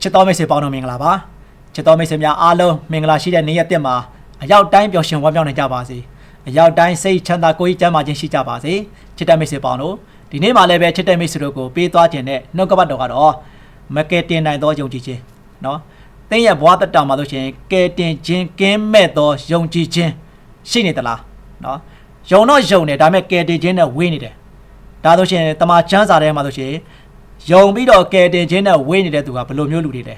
ချစ်တော်မိတ်ဆွေပေါင်းတော်မင်္ဂလာပါချစ်တော်မိတ်ဆွေများအားလုံးမင်္ဂလာရှိတဲ့နေ့ရက်တစ်မှာအရောက်တိုင်းပျော်ရွှင်ဝမ်းမြောက်နေကြပါစေအရောက်တိုင်းစိတ်ချမ်းသာကိုယ်ကြီးကျန်းမာခြင်းရှိကြပါစေချစ်တဲ့မိတ်ဆွေပေါင်းတို့ဒီနေ့မှလည်းပဲချစ်တဲ့မိတ်ဆွေတို့ကိုပေးသွားခြင်းနဲ့နှုတ်ကပတ်တော်ကတော့မကယ်တင်နိုင်သောယုံကြည်ခြင်းနော်တင်းရဲ့ဘဝတက်တာမှာဆိုရှင်ကယ်တင်ခြင်းကင်းမဲ့သောယုံကြည်ခြင်းရှိနေသလားနော်ယုံတော့ယုံတယ်ဒါပေမဲ့ကယ်တင်ခြင်းနဲ့ဝေးနေတယ်ဒါဆိုရှင်တမန်ကျမ်းစာထဲမှာဆိုရှင် ယုံပြီးတော့ကယ်တင်ခြင်းနဲ့ဝေးနေတဲ့သူကဘယ်လိုမျိုးလူတွေလဲ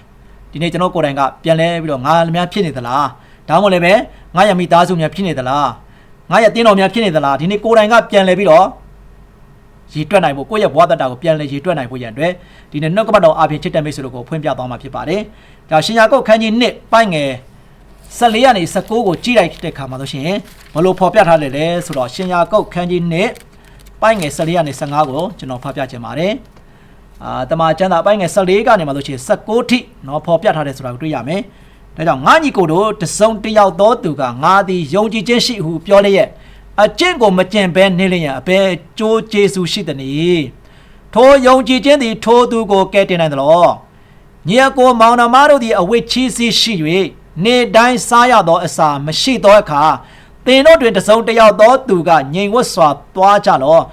ဒီနေ့ကျွန်တော်ကိုယ်တိုင်ကပြန်လဲပြီးတော့ငါလည်းများဖြစ်နေသလားဒါမှမဟုတ်လည်းပဲငါရမိသားစုများဖြစ်နေသလားငါရတင်းတော်များဖြစ်နေသလားဒီနေ့ကိုယ်တိုင်ကပြန်လဲပြီးတော့ရည်တွက်နိုင်ဖို့ကိုယ့်ရဲ့ဘဝတတကိုပြန်လဲရည်တွက်နိုင်ဖို့ရန်အတွက်ဒီနေ့နှုတ်ကပတ်တော်အပြင်ချစ်တဲ့မိတ်ဆွေတို့ကိုဖွင့်ပြသွားမှာဖြစ်ပါတယ်ဒါရှင်ယာကုတ်ခန်းကြီး1ပိုင်းငယ်14ကနေ19ကိုကြည့်လိုက်တဲ့ခါမှာဆိုရှင်ဘလို့ဖော်ပြထားလဲလဲဆိုတော့ရှင်ယာကုတ်ခန်းကြီး1ပိုင်းငယ်14ကနေ15ကိုကျွန်တော်ဖတ်ပြချင်ပါတယ်။ အာတမန်ကျမ်းစာပိုင်းငယ်14ကနေမှဆိုချင်16ထိเนาะဖော်ပြထားတယ်ဆိုတာကိုတွေ့ရမယ်။ဒါကြောင့်ငါညီကိုတို့တစုံတစ်ယောက်သောသူကငါသည်ယုံကြည်ခြင်းရှိဟုပြောလျက်အကျင့်ကိုမကျင့်ဘဲနေလျင်အဘယ်ကြိုးကျေးဇူးရှိသနည်း။ထိုယုံကြည်ခြင်းသည်ထိုသူကိုကယ်တင်နိုင်သလော။ညီအကိုမောင်နှမတို့သည်အဝိချီးစီးရှိ၍နေတိုင်းစားရသောအစာမရှိသောအခါသင်တို့တွင်တစုံတစ်ယောက်သောသူကငြိမ်ဝတ်စွာသွားကြလော့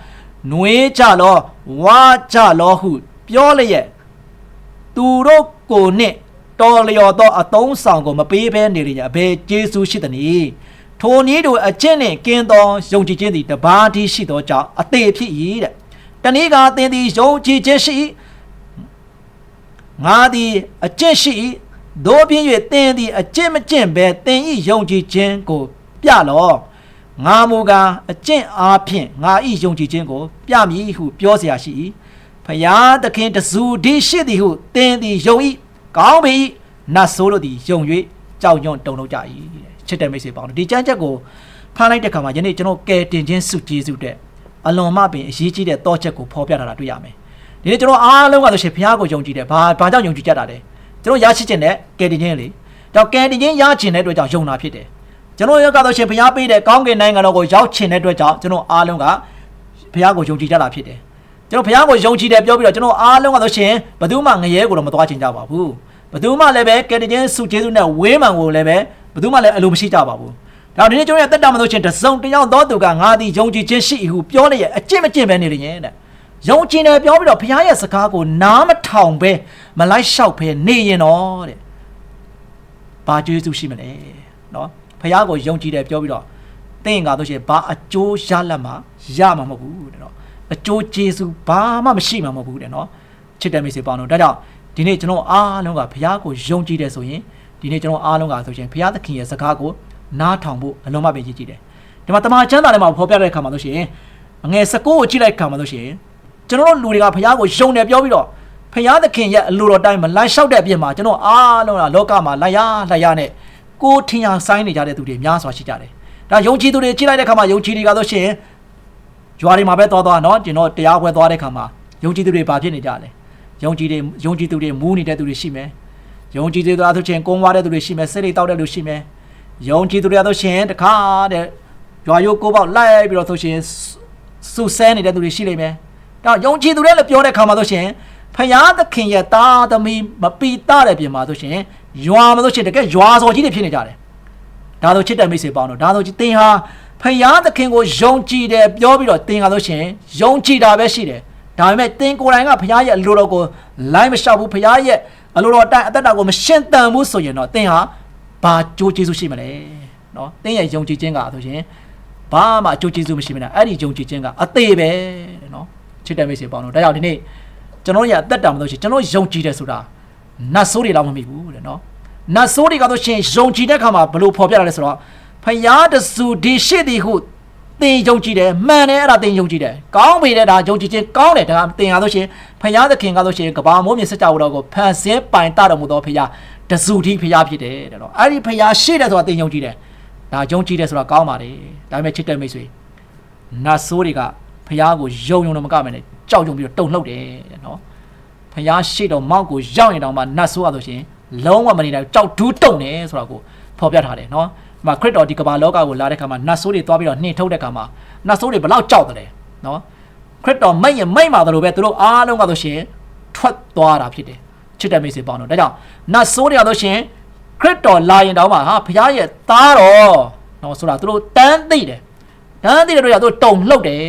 နွေးကြလော့ဝါကြလော့ဟု ပြောလျက်သူတို့ကိုနှင့်တော်လျော်သောအသုံးဆောင်ကိုမပေးဘဲနေရအဘယ်ကျေးဇူးရှိသနည်းထိုနည်းတို့အကျင့်နှင့်ကင်းသောယုံကြည်ခြင်းသည်တပါးတည်းရှိသောကြောင့်အသေးဖြစ်၏တဲ့တနည်းကသင်သည်ယုံကြည်ခြင်းရှိ၏ငါသည်အကျင့်ရှိ၏သို့ပြင်၍သင်သည်အကျင့်မကျင့်ဘဲသင်၏ယုံကြည်ခြင်းကိုပြလော့ငါမူကားအကျင့်အားဖြင့်ငါ၏ယုံကြည်ခြင်းကို ပြမည်ဟုပြောเสียရှိ၏ ဖယားသခင်တဇူဒီရှိသည်ဟုသင်သည်ယုံ၏ကောင်းပြီနတ်ဆိုးတို့သည်ယုံ၍ကြောက်ရွံ့တုန်လှုပ်ကြ၏တဲ့ချစ်တဲ့မိတ်ဆွေပေါင်းတို့ဒီကြမ်းချက်ကိုဖားလိုက်တဲ့ခါမှာယနေ့ကျွန်တော်ကယ်တင်ခြင်းစုကျေးဇူးတဲ့အလွန်မှပင်အရေးကြီးတဲ့တောချက်ကိုဖော်ပြထားတာတွေ့ရမယ်ဒီနေ့ကျွန်တော်အားလုံးကဆိုရှင်ဘုရားကိုယုံကြည်တယ်ဘာဘာကြောင့်ယုံကြည်ကြတာလဲကျွန်တော်ရရှိခြင်းနဲ့ကယ်တင်ခြင်းလေတော့ကယ်တင်ခြင်းရခြင်းတဲ့အတွက်ကြောင့်ယုံတာဖြစ်တယ်ကျွန်တော်ရောက်ကတော့ရှင်ဘုရားပေးတဲ့ကောင်းကင်နိုင်ငံတော်ကိုရောက်ခြင်းတဲ့အတွက်ကြောင့်ကျွန်တော်အားလုံးကဘုရားကိုယုံကြည်ကြတာဖြစ်တယ် ကျွန်တော်ဘုရားကိုယုံကြည်တယ်ပြောပြီးတော့ကျွန်တော်အားလုံးကဆိုရှင်ဘယ်သူမှငရဲကိုတော့မသွားချင်ကြပါဘူးဘယ်သူမှလည်းပဲကယ်တင်ခြင်းစုကျေးဇူးနဲ့ဝေးမှန်ကိုလည်းပဲဘယ်သူမှလည်းအလိုမရှိကြပါဘူးဒါဒီနေ့ကျွန်တော်ရဲ့တက်တာမလို့ချင်းတစုံတစ်ယောက်သောသူကငါသည်ယုံကြည်ခြင်းရှိဟုပြောနေရဲ့အကျင့်မကျင့်ပဲနေရရင်တဲ့ယုံကြည်တယ်ပြောပြီးတော့ဘုရားရဲ့စကားကိုနားမထောင်ပဲမလိုက်လျှောက်ပဲနေရင်တော့တဲ့ဘာကျေးဇူးရှိမလဲနော်ဘုရားကိုယုံကြည်တယ်ပြောပြီးတော့သင်ကားတို့ရှိရင်ဘာအကျိုးရလတ်မှရမှာမဟုတ်ဘူးတဲ့နော် အကျိုးကျေးဇူးဘာမှမရှိမှာမဟုတ်ဘူးတဲ့နော်ချစ်တဲ့မိတ်ဆွေပေါင်းတို့ဒါကြောင့်ဒီနေ့ကျွန်တော်အားလုံးကဘုရားကိုယုံကြည်တယ်ဆိုရင်ဒီနေ့ကျွန်တော်အားလုံးကဆိုရင်ဘုရားသခင်ရဲ့စကားကိုနားထောင်ဖို့အလုံးမပင်ရည်ကြည်တယ်ဒီမှာတမန်ကျမ်းစာထဲမှာဖော်ပြတဲ့အခါမှာဆိုရှင်ငယ်19ကိုကြည့်လိုက်အခါမှာဆိုရှင်ကျွန်တော်တို့လူတွေကဘုရားကိုယုံတယ်ပြောပြီးတော့ဘုရားသခင်ရဲ့အလိုတော်တိုင်းမလိုက်လျှောက်တဲ့အပြင်မှာကျွန်တော်အားလုံးကလောကမှာလိုက်ရလိုက်ရနဲ့ကိုထင်ရဆိုင်နေကြတဲ့သူတွေများစွာရှိကြတယ်ဒါယုံကြည်သူတွေကြည့်လိုက်တဲ့အခါမှာယုံကြည်တွေကဆိုရှင် ရွာတွေမှာပဲသွားသွားเนาะကျွန်တော်တရားပွဲသွားတဲ့အခါမှာယုံကြည်သူတွေဘာဖြစ်နေကြလဲယုံကြည်တွေယုံကြည်သူတွေမူးနေတဲ့သူတွေရှိမယ်ယုံကြည်သူတွေဆိုရှင်ကုန်းဝါတဲ့သူတွေရှိမယ်စိတ်တွေတောက်တဲ့လူရှိမယ်ယုံကြည်သူတွေဆိုရှင်တခါတဲ့ရွာရိုးကိုပေါက်လိုက်ပြီးတော့ဆိုရှင်စူဆဲနေတဲ့သူတွေရှိလိမ့်မယ်ဒါယုံကြည်သူတွေလည်းပြောတဲ့ခါမှာဆိုရှင်ဖယားသခင်ရဲ့တာသမီမပီတာတဲ့ပြင်မှာဆိုရှင်ရွာမှာဆိုရှင်တကယ်ရွာစော်ကြီးတွေဖြစ်နေကြတယ်ဒါဆိုချစ်တဲ့မိတ်ဆွေပေါင်းတို့ဒါဆိုသင်ဟာ ဖယားသခင်ကိုယုံကြည်တယ်ပြောပြီးတော့သင်ဟာဆိုရှင်ယုံကြည်တာပဲရှိတယ်ဒါပေမဲ့သင်ကိုယ်တိုင်ကဘုရားရဲ့အလိုတော်ကိုလိုက်မလျှောက်ဘူးဘုရားရဲ့အလိုတော်အတိုင်းအသက်တာကိုမရှင်းတန်ဘူးဆိုရင်တော့သင်ဟာဘာကြိုးကျေးဇူးရှိမလဲနော်သင်ရဲ့ယုံကြည်ခြင်းကဆိုရှင်ဘာမှကြိုးကျေးဇူးမရှိမနဲ့အဲ့ဒီယုံကြည်ခြင်းကအသေးပဲတဲ့နော်ချစ်တဲ့မိတ်ဆွေပေါင်းတို့ဒါကြောင့်ဒီနေ့ကျွန်တော်ရဲ့အသက်တာမလို့ရှိရင်ကျွန်တော်ယုံကြည်တယ်ဆိုတာနတ်ဆိုးတွေလောက်မမိဘူးတဲ့နော်နတ်ဆိုးတွေကတော့ရှင်ယုံကြည်တဲ့ခါမှာဘလို့ဖော်ပြရလဲဆိုတော့ ဖယားတဆူဒီရှိသည်ဟုသင်ယုံကြည်တယ်မှန်တယ်အဲ့ဒါသင်ယုံကြည်တယ်ကောင်းပြီတဲ့ဒါယုံကြည်ခြင်းကောင်းတယ်ဒါသင်ရလို့ရှိရင်ဖယားသခင်ကလို့ရှိရင်ကဘာမိုးမြင်စကြဝဠာကိုဖန်ဆင်းပိုင်တတော်မူသောဖယားတဆူတိဖယားဖြစ်တယ်တဲ့နော်အဲ့ဒီဖယားရှိတယ်ဆိုတာသင်ယုံကြည်တယ်ဒါယုံကြည်တယ်ဆိုတာကောင်းပါတယ်ဒါပေမဲ့ချစ်တဲ့မိတ်ဆွေနတ်ဆိုးတွေကဖယားကိုယုံယုံတော့မကမယ်နဲ့ကြောက်ကြုံပြီးတော့တုန်လှုပ်တယ်တဲ့နော်ဖယားရှိတော်မောက်ကိုရောက်ရင်တောင်မှနတ်ဆိုးရလို့ရှိရင်လုံးဝမနေနိုင်ကြောက်ဒူးတုန်တယ်ဆိုတာကိုဖော်ပြထားတယ်နော် မှာခရစ်တော်ဒီကမ္ဘာလောကကိုလာတဲ့ခါမှာနတ်ဆိုးတွေသွားပြီးတော့နှင်ထုတ်တဲ့ခါမှာနတ်ဆိုးတွေဘလောက်ကြောက်တယ်နော်ခရစ်တော်မိတ်ရင်မိတ်မှာတယ်လို့ပဲသူတို့အားလုံးကဆိုရှင်ထွက်သွားတာဖြစ်တယ်ချစ်တဲ့မိတ်ဆွေပေါင်းတို့ဒါကြောင့်နတ်ဆိုးတွေရလို့ရှရင်ခရစ်တော်လာရင်တောင်မှဟာဘုရားရဲ့သားတော်နော်ဆိုတာသူတို့တန်းသိတယ်တန်းသိတဲ့တို့ရသူတို့တုံလှုပ်တယ်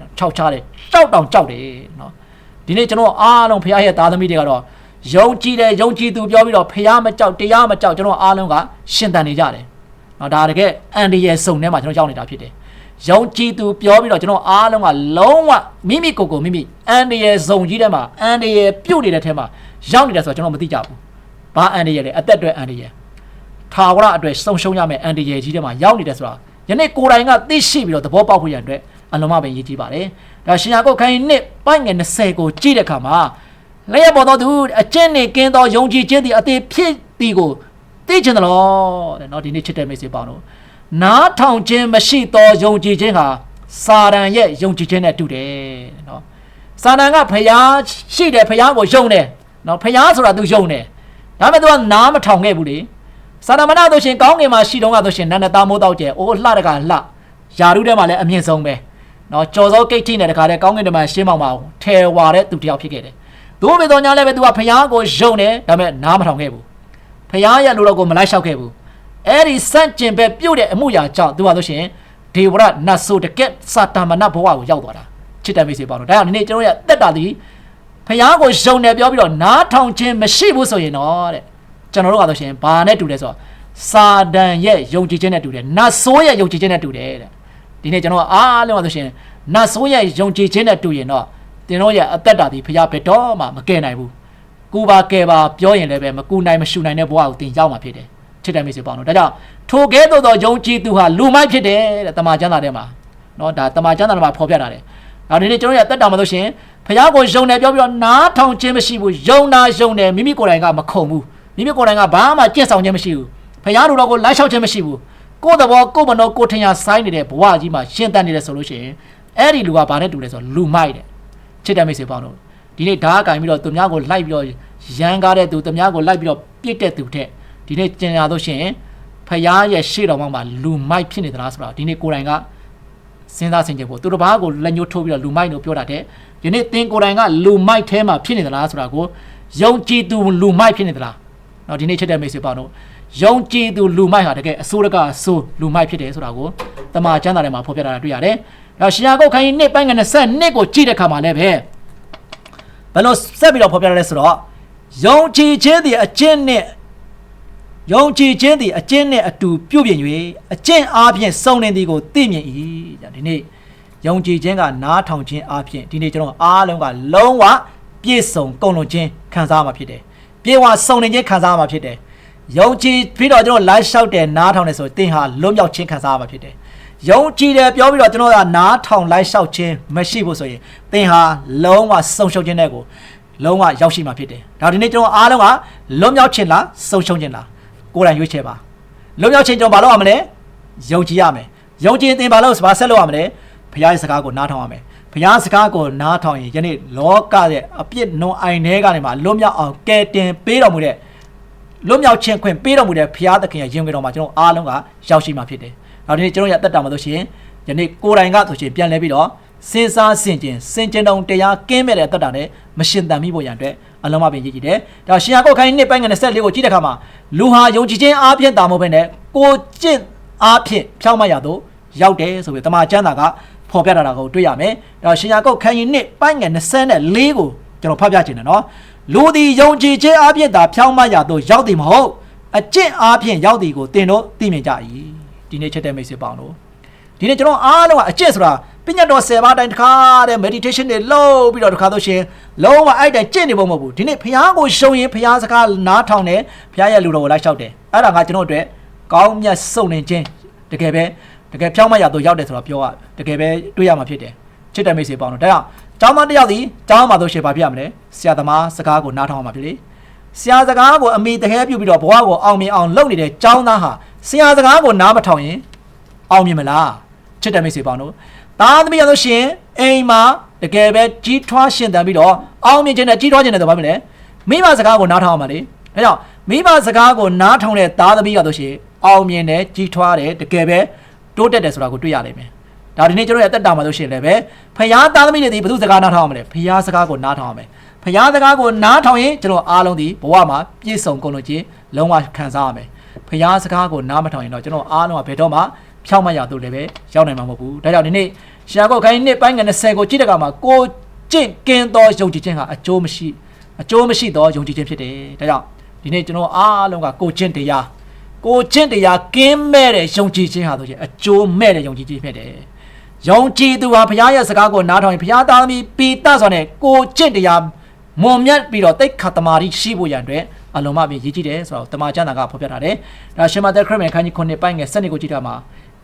နော်ခြောက်ချတယ်ကြောက်တောင်ကြောက်တယ်နော်ဒီနေ့ကျွန်တော်အားလုံးဘုရားရဲ့သားသမီးတွေကတော့ယုံကြည်တယ်ယုံကြည်သူပြောပြီးတော့ဘုရားမကြောက်တရားမကြောက်ကျွန်တော်အားလုံးကရှင်သန်နေကြတယ် နော်ဒါတကယ်အန်ဒီရဲ့စုံထဲမှာကျွန်တော်ရောက်နေတာဖြစ်တယ်ယုံကြည်သူပြောပြီးတော့ကျွန်တော်အားလုံးကလုံးဝမိမိကိုယ်ကိုမိမိအန်ဒီရဲ့ဇုံကြီးထဲမှာအန်ဒီရဲ့ပြုတ်နေတဲ့ထဲမှာရောက်နေတယ်ဆိုတော့ကျွန်တော်မသိကြဘူးဘာအန်ဒီရဲ့လဲအသက်အတွက်အန်ဒီရဲ့ထာဝရအတွက်ဆုံးရှုံးရမယ့်အန်ဒီရဲ့ကြီးထဲမှာရောက်နေတယ်ဆိုတာယနေ့ကိုယ်တိုင်ကသိရှိပြီးတော့သဘောပေါက်ဖို့ရန်အတွက်အလုံးမပဲရည်ကြီးပါတယ်ဒါရှင်ယာကုတ်ခိုင်းနှစ်ပိုင်းငယ်20ကိုကြည့်တဲ့အခါမှာလက်ရပေါ်သောသူအကျင့်နဲ့ကင်းသောယုံကြည်ခြင်းသည်အသေးဖြစ်သည်ကို သိချင်တယ်လို့တဲ့เนาะဒီနေ့ချစ်တဲ့မိတ်ဆွေပေါင်းတို့နားထောင်ခြင်းမရှိသောယုံကြည်ခြင်းဟာစာတန်ရဲ့ယုံကြည်ခြင်းနဲ့တူတယ်เนาะစာတန်ကဖျားရှိတယ်ဖျားကိုယုံတယ်เนาะဖျားဆိုတာ तू ယုံတယ်ဒါပေမဲ့ तू ကနားမထောင်ခဲ့ဘူးလေစာတမနာတို့ရှင်ကောင်းငင်မှာရှိတော့ကတို့ရှင်နန္ဒသားမိုးတော့ကျဲအိုးလှတကလှယာရုထဲမှာလည်းအမြင့်ဆုံးပဲเนาะကြော်စောဂိတ်ထိနဲ့တခါတည်းကောင်းကင်တမန်ရှင်းမောင်ပါဘူးထဲဝါတဲ့သူတယောက်ဖြစ်ခဲ့တယ်။သို့ပေတော့ညာလည်းပဲသူကဖျားကိုယုံတယ်ဒါပေမဲ့နားမထောင်ခဲ့ဘူး ဖះရဲ့လူတော်ကိုမလိုက်လျှောက်ခဲ့ဘူးအဲ့ဒီစန့်ကျင်ပဲပြုတ်တဲ့အမှုရာကြောင့်သူပါလို့ရှိရင်ဒေဝရနတ်ဆိုတကက်စာတမဏဘဝကိုရောက်သွားတာချစ်တဲ့မိတ်ဆွေပေါင်းတို့ဒါကြောင့်ဒီနေ့ကျွန်တော်ရဲ့တက်တာဒီဖះကိုယုံတယ်ပြောပြီးတော့နားထောင်ခြင်းမရှိဘူးဆိုရင်တော့တဲ့ကျွန်တော်တို့ကဆိုရှင်ဘာနဲ့တူလဲဆိုတော့စာဒန်ရဲ့ယုံကြည်ခြင်းနဲ့တူတယ်နတ်ဆိုးရဲ့ယုံကြည်ခြင်းနဲ့တူတယ်တဲ့ဒီနေ့ကျွန်တော်ကအားလုံးကဆိုရှင်နတ်ဆိုးရဲ့ယုံကြည်ခြင်းနဲ့တူရင်တော့တင်တို့ရဲ့အသက်တာဒီဖះဘယ်တော့မှမကယ်နိုင်ဘူး ကိုပါကဲပါပြောရင်လည်းပဲမကူနိုင်မရှူနိုင်တဲ့ဘဝကိုတင်ရောက်မှာဖြစ်တယ်ချစ်တယ်မိစေပေါ့နော်ဒါကြောင့်ထိုကဲသို့သောယုံကြည်သူဟာလူမိုက်ဖြစ်တယ်တဲ့တမန်ကျမ်းစာထဲမှာနော်ဒါတမန်ကျမ်းစာထဲမှာဖော်ပြထားတယ်နောက်ဒီနေ့ကျွန်တော်ရတက်တာမလို့ရှင်ဖခင်ကိုယုံတယ်ပြောပြီးတော့နားထောင်ခြင်းမရှိဘူးယုံတာယုံတယ်မိမိကိုယ်တိုင်ကမခုံဘူးမိမိကိုယ်တိုင်ကဘာမှကြင့်ဆောင်ခြင်းမရှိဘူးဖခင်တို့တော့ကိုလိုက်လျှောက်ခြင်းမရှိဘူးကိုယ့်သဘောကိုယ့်မနှောကိုယ်ထင်ရဆိုင်နေတဲ့ဘဝကြီးမှာရှင်းတတ်နေတယ်ဆိုလို့ရှင်အဲ့ဒီလူကဘာနဲ့တူလဲဆိုတော့လူမိုက်တဲ့ချစ်တယ်မိစေပေါ့နော် ဒီနေ့ဓာတ်ကင်ပြီးတော့သူများကိုလိုက်ပြီးတော့ရန်ကားတဲ့သူသူများကိုလိုက်ပြီးတော့ပြစ်တဲ့သူတဲ့ဒီနေ့ကျင်ရလို့ရှိရင်ဖရားရဲ့ရှေ့တော်မှာလူမိုက်ဖြစ်နေသလားဆိုတော့ဒီနေ့ကိုယ်တိုင်ကစဉ်းစားဆင်ခြင်ဖို့သူတို့ဘာကိုလက်ညှိုးထိုးပြီးတော့လူမိုက်လို့ပြောတာတဲ့ဒီနေ့သင်ကိုယ်တိုင်ကလူမိုက်ထဲမှာဖြစ်နေသလားဆိုတာကိုယုံကြည်သူလူမိုက်ဖြစ်နေသလားเนาะဒီနေ့ချစ်တဲ့မိတ်ဆွေပေါင်းတို့ယုံကြည်သူလူမိုက်ဟာတကယ်အစိုးရကအစိုးလူမိုက်ဖြစ်တယ်ဆိုတာကိုတမန်ကျမ်းစာထဲမှာဖော်ပြထားတာတွေ့ရတယ်။နောက်ရှင်ယာကုတ်ခိုင်းနှစ်ပိုင်းငယ်20နှစ်ကိုကြည့်တဲ့အခါမှာလည်းပဲ ဘယ်လိုဆက်ပြီးတော့ဖော်ပြရလဲဆိုတော့ယုံကြည်ခြင်းသည်အကျင့်နဲ့ယုံကြည်ခြင်းသည်အကျင့်နဲ့အတူပြုပြင်၍အကျင့်အားဖြင့်စုံလင်သည်ကိုသိမြင်၏ဒါဒီနေ့ယုံကြည်ခြင်းကနားထောင်ခြင်းအားဖြင့်ဒီနေ့ကျွန်တော်အားလုံးကလုံးဝပြည့်စုံကုန်လွန်ခြင်းခံစားမှာဖြစ်တယ်ပြေဝစုံလင်ခြင်းခံစားမှာဖြစ်တယ်ယုံကြည်ပြီးတော့ကျွန်တော်လိုက်လျှောက်တယ်နားထောင်တယ်ဆိုရင်သင်ဟာလွတ်မြောက်ခြင်းခံစားမှာဖြစ်တယ် ယုံကြည်တယ်ပြောပြီးတော့ကျွန်တော်ကနားထောင်လိုက်လျှောက်ခြင်းမရှိဘူးဆိုရင်သင်ဟာလုံးဝဆုံးရှုံးခြင်းတဲ့ကိုလုံးဝရောက်ရှိမှာဖြစ်တယ်။ဒါဒီနေ့ကျွန်တော်အားလုံးကလွတ်မြောက်ခြင်းလားဆုံးရှုံးခြင်းလားကိုယ်တိုင်ရွေးချယ်ပါ။လွတ်မြောက်ခြင်းကျွန်တော်ဘာလုပ်ရမလဲ။ယုံကြည်ရမယ်။ယုံကြည်ရင်သင်ဘာလို့ဘာဆက်လုပ်ရမလဲ။ဘုရားရဲ့စကားကိုနားထောင်ရမယ်။ဘုရားစကားကိုနားထောင်ရင်ယနေ့လောကရဲ့အပြစ်နုံအိုင်ထဲကနေမှလွတ်မြောက်အောင်ကယ်တင်ပေးတော်မူတဲ့လွတ်မြောက်ခြင်းခွင့်ပေးတော်မူတဲ့ဘုရားသခင်ရဲ့ယင်ခွင်တော်မှာကျွန်တော်အားလုံးကရောက်ရှိမှာဖြစ်တယ်။ နောက်ဒီနေ့ကျွန်တော်ရတက်တာမှာဆိုရှင်ယနေ့ကိုယ်တိုင်ကဆိုရှင်ပြန်လဲပြီးတော့စဉ်းစားဆင်ခြင်စင်ကြင်တုံတရားကင်းမဲ့တဲ့အတ္တနဲ့မရှင်တန်မိဖို့ရန်အတွက်အလုံးမပင်ရည်ကြည်တယ်။ဒါရှင်ယာကုတ်ခိုင်းနှစ်ပိုင်းငယ်24ကိုကြည့်တဲ့အခါမှာလူဟာယုံကြည်ခြင်းအားဖြင့်တာမဟုတ်ဘဲနဲ့ကိုကျင့်အားဖြင့်ဖြောင်းမရတော့ရောက်တယ်ဆိုပြီးတမန်ကျမ်းစာကဖော်ပြတာကိုတွေ့ရမယ်။ဒါရှင်ယာကုတ်ခိုင်းနှစ်ပိုင်းငယ်24ကိုကျွန်တော်ဖတ်ပြခြင်းတယ်နော်။လူသည်ယုံကြည်ခြင်းအားဖြင့်တာဖြောင်းမရတော့ရောက်သည်မဟုတ်အကျင့်အားဖြင့်ရောက်သည်ကိုသင်တို့သိမြင်ကြ၏။ ဒီနေ့ချက်တဲ့မိတ်ဆွေပေါင်းတို့ဒီနေ့ကျွန်တော်အားလုံးကအကျင့်ဆိုတာပညာတော်10ပါးတိုင်းတစ်ခါတဲ့ meditation တွေလုပ်ပြီးတော့တစ်ခါတော့ရှင်လုံးဝအဲ့တိုင်ကျင့်နေဖို့မဟုတ်ဘူးဒီနေ့ဖះကိုရှုံရင်ဖះစကားနားထောင်တယ်ဖះရဲ့လူတော်ကိုလိုက်လျှောက်တယ်အဲ့ဒါကကျွန်တော်အတွက်ကောင်းမြတ်စုံနေခြင်းတကယ်ပဲတကယ်ဖြောင်းမရတော့ရောက်တယ်ဆိုတော့ပြောရတကယ်ပဲတွေးရမှာဖြစ်တယ်ချစ်တဲ့မိတ်ဆွေပေါင်းတော့ဒါကြောင့်ကျောင်းသားတစ်ယောက်ဒီကျောင်းမှာတော့ရှင်ဘာဖြစ်ရမလဲဆရာသမားစကားကိုနားထောင်ရမှာဖြစ်လေဆရာစကားကိုအမိတခဲပြုတ်ပြီးတော့ဘဝကိုအောင်မြင်အောင်လုပ်နေတဲ့ကျောင်းသားဟာ ဆရာစကားကိုနားမထောင်ရင်အောင်မြင်မလားချစ်တဲ့မိတ်ဆွေပေါင်းတို့သားသမီးရလို့ရှိရင်အိမ်မှာတကယ်ပဲကြီးထွားရှင်သန်ပြီးတော့အောင်မြင်ခြင်းနဲ့ကြီးထွားခြင်းနဲ့ဆိုပါမလဲမိမစကားကိုနားထောင်ရမှာလေဒါကြောင့်မိမစကားကိုနားထောင်တဲ့သားသမီးရလို့ရှိရင်အောင်မြင်တယ်ကြီးထွားတယ်တကယ်ပဲတိုးတက်တယ်ဆိုတာကိုတွေ့ရလိမ့်မယ်ဒါဒီနေ့ကျွန်တော်ရဲ့အသက်တာမှာလို့ရှိရင်လည်းပဲဖခင်သားသမီးတွေဒီဘယ်သူစကားနားထောင်ရမလဲဖခင်စကားကိုနားထောင်ရမယ်ဖရားစကားကိုနားထောင်ရင်ကျွန်တော်အားလုံးဒီဘဝမှာပြည့်စုံကုန်လို့ချင်းလုံးဝခံစားရမယ် ဖရားစကားကိုနားမထောင်ရင်တော့ကျွန်တော်အားလုံးကဘယ်တော့မှဖြောက်မရသူလည်းပဲရောက်နိုင်မှာမဟုတ်ဘူးဒါကြောင့်ဒီနေ့ရှာကုတ်ခိုင်းနှစ်ပိုင်းငယ်20ကိုကြည့်တဲ့အခါမှာကိုကြင့်ကင်းသောယုံကြည်ခြင်းဟာအကျိုးမရှိအကျိုးမရှိသောယုံကြည်ခြင်းဖြစ်တယ်ဒါကြောင့်ဒီနေ့ကျွန်တော်အားလုံးကကိုကျင့်တရားကိုကျင့်တရားကင်းမဲ့တဲ့ယုံကြည်ခြင်းဟာဆိုရင်အကျိုးမဲ့တဲ့ယုံကြည်ခြင်းဖြစ်တယ်ယုံကြည်သူဟာဘုရားရဲ့စကားကိုနားထောင်ရင်ဘုရားသားသမီးပိတစွာနဲ့ကိုကျင့်တရားမွန်မြတ်ပြီးတော့တိတ်ခါတမာရီရှိဖို့ရန်အတွက် အလုံးမပြည့်ရည်ကြည့်တယ်ဆိုတော့တမန်ကျမ်းစာကဖော်ပြထားတယ်။ဒါရှင်မသက်ခရစ်မန်ခန်းကြီး9ပိုင်းငယ်7ကိုကြည့်တာမှာ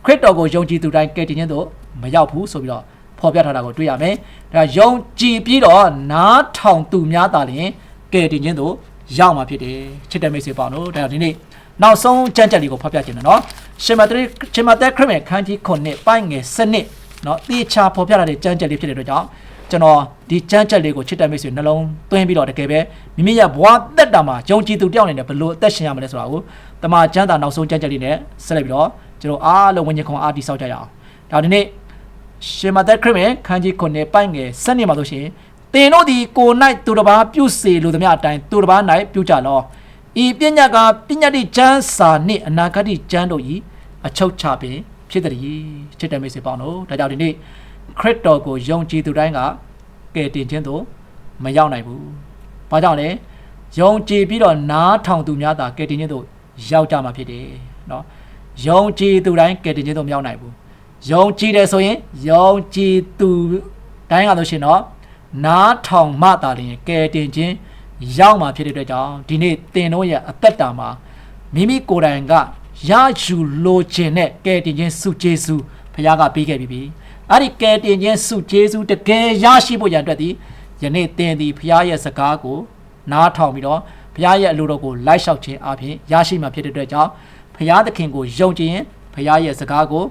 ခရစ်တော်ကိုယုံကြည်သူတိုင်းကယ်တင်ခြင်းတို့မရောက်ဘူးဆိုပြီးတော့ဖော်ပြထားတာကိုတွေ့ရမယ်။ဒါယုံကြည်ပြီးတော့နားထောင်သူများသာလျှင်ကယ်တင်ခြင်းတို့ရောက်မှာဖြစ်တယ်။ချစ်တဲ့မိတ်ဆွေပေါင်းတို့ဒါကြောင့်ဒီနေ့နောက်ဆုံးကြံ့ကြက်လေးကိုဖော်ပြခြင်းတယ်နော်။ရှင်မသက်ရှင်မသက်ခရစ်မန်ခန်းကြီး9ပိုင်းငယ်7နော်တေချာဖော်ပြထားတဲ့ကြံ့ကြက်လေးဖြစ်တဲ့အတွက်ကြောင့် ကျွန်တော်ဒီကြမ်းချက်လေးကိုချစ်တဲ့မိတ်ဆွေနှလုံးသွင်းပြီးတော့တကယ်ပဲမိမိရဲ့ဘဝသက်တာမှာယုံကြည်သူတယောက်အနေနဲ့ဘယ်လိုအသက်ရှင်ရမလဲဆိုတာကိုတမန်ကျမ်းစာနောက်ဆုံးကြမ်းချက်လေးနဲ့ဆက်လက်ပြီးတော့ကျွန်တော်အားလုံးဝิญဉ်ခွန်အားတိဆောက်ကြရအောင်ဒါဒီနေ့ရှင်မသက်ခရစ်မန်ခန်းကြီး9ပိုက်ငယ်7နှစ်မှာဆိုရှင်သင်တို့ဒီကို၌သူတစ်ပါးပြုစေလိုသမျှအတိုင်းသူတစ်ပါး၌ပြုကြလောဤပညာကပညာတိကျမ်းစာနှင့်အနာဂတ်ကျမ်းတို့ဤအချုပ်ချပင်ဖြစ်သည်ချစ်တဲ့မိတ်ဆွေပေါင်းတို့ဒါကြောင့်ဒီနေ့ ခရစ်တော်ကိုယုံကြည်သူတိုင်းကကယ်တင်ခြင်းသို့မရောက်နိုင်ဘူး။ဘာကြောင့်လဲ။ယုံကြည်ပြီးတော့နားထောင်သူများသာကယ်တင်ခြင်းသို့ရောက်ကြမှာဖြစ်တယ်နော်။ယုံကြည်သူတိုင်းကယ်တင်ခြင်းသို့မရောက်နိုင်ဘူး။ယုံကြည်တယ်ဆိုရင်ယုံကြည်သူတိုင်းကလို့ရှင်တော့နားထောင်မှသာလျှင်ကယ်တင်ခြင်းရောက်မှာဖြစ်တဲ့အတွက်ကြောင့်ဒီနေ့သင်တို့ရဲ့အသက်တာမှာမိမိကိုယ်တိုင်ကရယူလိုခြင်းနဲ့ကယ်တင်ခြင်းစုကျေးဇူးဘုရားကပေးခဲ့ပြီးပြီ။ အဲ့ဒီကယ်တင်ခြင်းစုကျေးဇူးတကယ်ရရှိဖို့ရန်အတွက်ဒီယနေ့သင်သည်ဘုရားရဲ့စကားကိုနားထောင်ပြီးတော့ဘုရားရဲ့အလိုတော်ကိုလိုက်လျှောက်ခြင်းအပြင်ရရှိမှာဖြစ်တဲ့အတွက်ကြောင့်ဘုရားသခင်ကိုယုံကြည်ရင်ဘုရားရဲ့စကားကို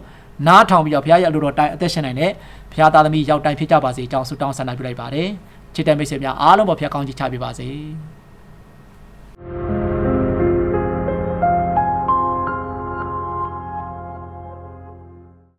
နားထောင်ပြီးတော့ဘုရားရဲ့အလိုတော်တိုင်းအသက်ရှင်နိုင်တဲ့ဘုရားသားသမီးရောက်တိုင်းဖြစ်ကြပါစေအကြောင်းဆုတောင်းဆန္ဒပြုလိုက်ပါတယ်။ချစ်တဲ့မိတ်ဆွေများအားလုံးပေါ်ဖျက်ကောင်းချီးချပေးပါစေ။